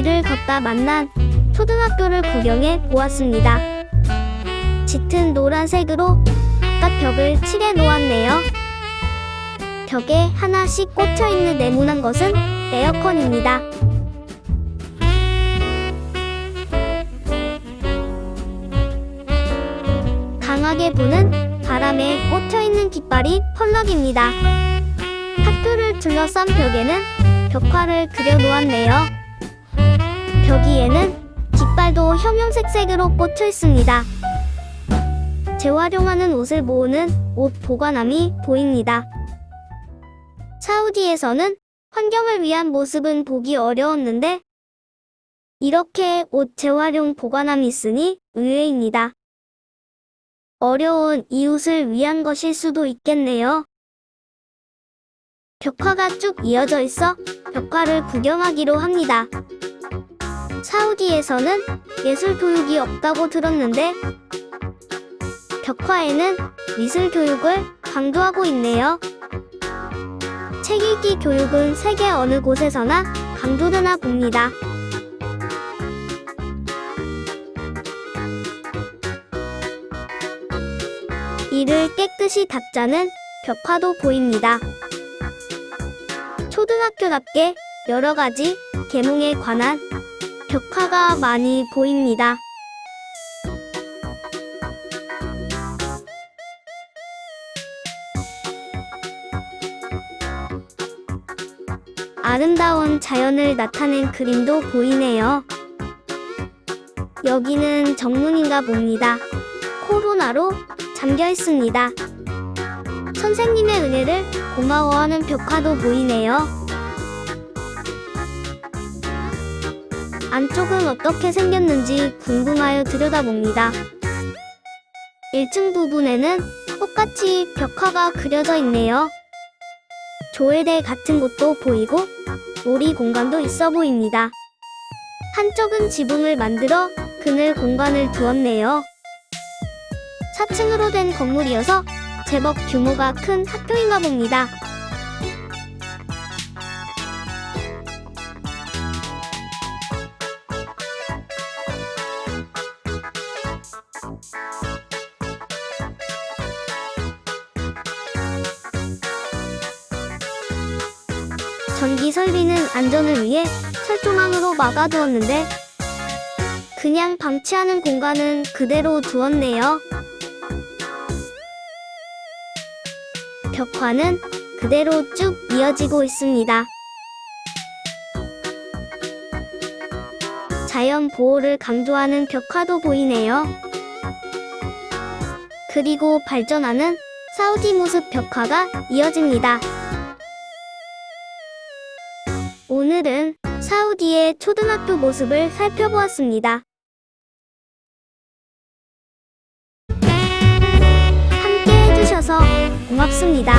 길을 걷다 만난 초등학교를 구경해 보았습니다. 짙은 노란색으로 바깥 벽을 칠해 놓았네요. 벽에 하나씩 꽂혀 있는 네모난 것은 에어컨입니다. 강하게 부는 바람에 꽂혀 있는 깃발이 펄럭입니다. 학교를 둘러싼 벽에는 벽화를 그려 놓았네요. 벽 위에는 깃발도 형형색색으로 꽂혀 있습니다. 재활용하는 옷을 모으는 옷 보관함이 보입니다. 사우디에서는 환경을 위한 모습은 보기 어려웠는데 이렇게 옷 재활용 보관함이 있으니 의외입니다. 어려운 이웃을 위한 것일 수도 있겠네요. 벽화가 쭉 이어져 있어 벽화를 구경하기로 합니다. 사우디에서는 예술 교육이 없다고 들었는데 벽화에는 미술 교육을 강조하고 있네요. 책 읽기 교육은 세계 어느 곳에서나 강조되나 봅니다. 이를 깨끗이 닦자는 벽화도 보입니다. 초등학교답게 여러 가지 계몽에 관한 벽화가 많이 보입니다. 아름다운 자연을 나타낸 그림도 보이네요. 여기는 정문인가 봅니다. 코로나로 잠겨 있습니다. 선생님의 은혜를 고마워하는 벽화도 보이네요. 안쪽은 어떻게 생겼는지 궁금하여 들여다봅니다. 1층 부분에는 똑같이 벽화가 그려져 있네요. 조회대 같은 곳도 보이고 놀이 공간도 있어 보입니다. 한쪽은 지붕을 만들어 그늘 공간을 두었네요. 4층으로 된 건물이어서 제법 규모가 큰 학교인가 봅니다. 전기 설비는 안전을 위해 철조망으로 막아두었는데 그냥 방치하는 공간은 그대로 두었네요. 벽화는 그대로 쭉 이어지고 있습니다. 자연 보호를 강조하는 벽화도 보이네요. 그리고 발전하는 사우디 모습 벽화가 이어집니다. 오늘은 사우디의 초등학교 모습을 살펴보았습니다. 함께 해주셔서 고맙습니다.